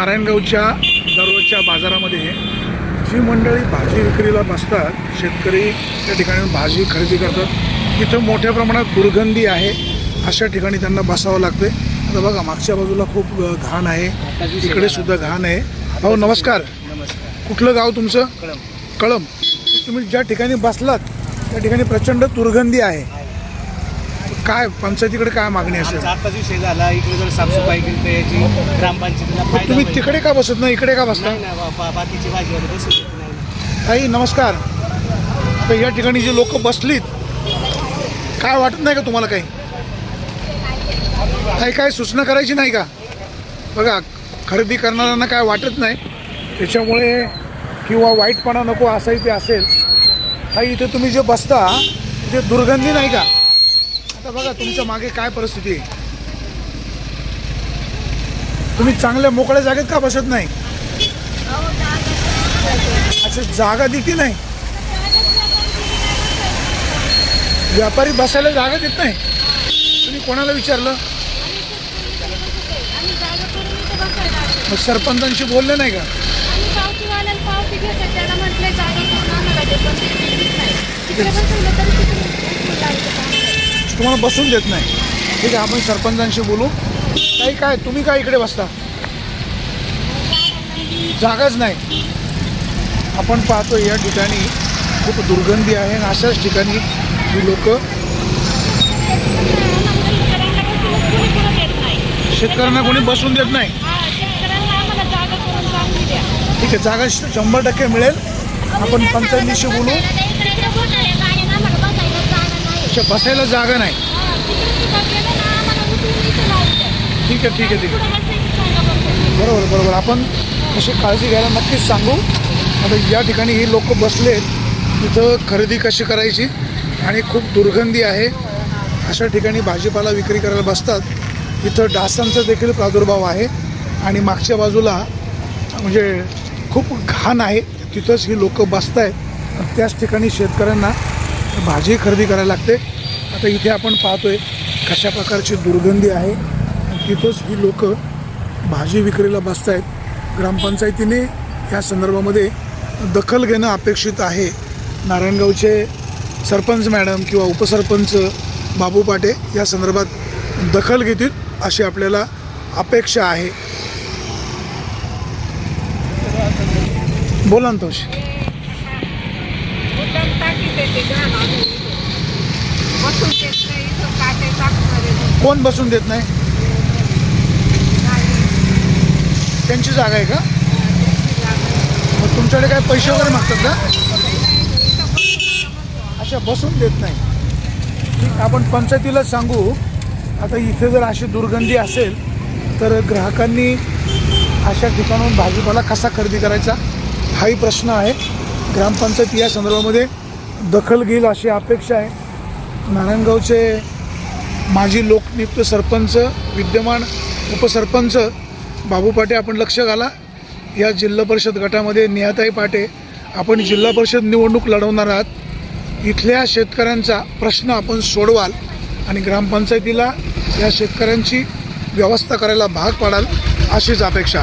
नारायणगावच्या दररोजच्या बाजारामध्ये जी मंडळी भाजी विक्रीला बसतात शेतकरी त्या ठिकाणी भाजी खरेदी करतात तिथं मोठ्या प्रमाणात दुर्गंधी आहे अशा ठिकाणी त्यांना बसावं लागते. आता बघा मागच्या बाजूला खूप घाण आहे. इकडे सुद्धा घाण आहे. भाऊ नमस्कार. नमस्कार. कुठलं गाव तुमचं? कळम कळम तुम्ही ज्या ठिकाणी बसलात त्या ठिकाणी प्रचंड दुर्गंधी आहे. काय पंचायतीकडे काय मागणी असेल? आमचा विषय झाला इकडे जर साफसफाई केली तर याची ग्रामपंचायतीला मग फायदा तुम्ही होईल. तिकडे का बसत नाही? इकडे का बसता? नाही ना बा- बा- बाकीची भाजीवाले बसू देत नाही. ताई नमस्कार. तर या ठिकाणी जे लोक बसलीत काय वाटत नाही का तुम्हाला काही? काही काय सूचना करायची नाही का? बघा खरेदी करणाऱ्यांना काय वाटत नाही. त्याच्यामुळे किंवा वाईटपणा नको असंही ते असेल. ताई इथे तुम्ही जे बसता ते दुर्गंधी नाही का? आता बघा तुमच्या मागे काय परिस्थिती आहे. तुम्ही चांगल्या मोकळ्या जागेत का बसत नाही? अच्छा जागा देखील नाही. व्यापारी बसायला जागा देत नाही. तुम्ही कोणाला विचारलं. मग सरपंचांशी बोलले नाही का? पावती तुम्हाला बसून देत नाही. ठीक आहे आपण सरपंचांशी बोलू. काही काय तुम्ही काय इकडे बसता? जागाच नाही. आपण पाहतो या ठिकाणी खूप दुर्गंधी आहे आणि अशाच ठिकाणी ही लोक शेतकऱ्यांना कोणी देत नाही. बसून देत नाही. ठीक आहे जागा शंभर टक्के मिळेल. आपण पंचायतीशी बोलू इकडे इकडे घोटाळे गाड्या आम्हाला बसायला जागा नाही. अच्छा, बसायला जागा नाही. ठीक आहे ठीक आहे ठीक आहे. बरोबर बरोबर. आपण कशी काळजी घ्यायला नक्कीच सांगू. आता या ठिकाणी ही लोक बसलेत तिथं खरेदी कशी करायची आणि खूप दुर्गंधी आहे. अशा ठिकाणी भाजीपाला विक्री करायला बसतात. इथं डासांचा देखील प्रादुर्भाव आहे. आणि मागच्या बाजूला म्हणजे खूप घाण आहे. तिथंच ही लोक बसत आहेत त्याच ठिकाणी शेतकऱ्यांना भाजी खरेदी करायला लागते. आता इथे आपण पाहतोय कशा प्रकारची दुर्गंधी आहे. तिथंच ही लोक भाजी विक्रीला बसत आहेत ग्रामपंचायतीने या संदर्भामध्ये दखल घेणं अपेक्षित आहे. नारायणगावचे सरपंच मॅडम किंवा उपसरपंच बाबू पाटे या संदर्भात दखल घेतील अशी आपल्याला अपेक्षा आहे. बोला ना तोशी उद्योग टाकीत येते घाण आणून इथं. बसून देत नाही इथं काटे टाकणारे कोण बसून देत नाही? त्यांची जागा आहे का? मग तुमच्याकडे काय पैसे वगैरे मागतात का? अच्छा बसून देत नाही. ठीक आपण पंचायतीला सांगू. आता इथे जर अशी दुर्गंधी असेल तर ग्राहकांनी अशा ठिकाणाहून भाजीपाला कसा खरेदी करायचा? हाही प्रश्न आहे. ग्रामपंचायत या संदर्भामध्ये दखल घेईल अशी अपेक्षा आहे. नारायणगावचे माजी लोकनियुक्त सरपंच विद्यमान उपसरपंच बाबू पाटे आपण लक्ष घाला. या जिल्हा परिषद गटामध्ये नियाताई पाटे आपण जिल्हा परिषद निवडणूक लढवणार आहात. इथल्या शेतकऱ्यांचा प्रश्न आपण सोडवाल आणि ग्रामपंचायतीला या शेतकऱ्यांची व्यवस्था करायला भाग पाडाल अशीच अपेक्षा.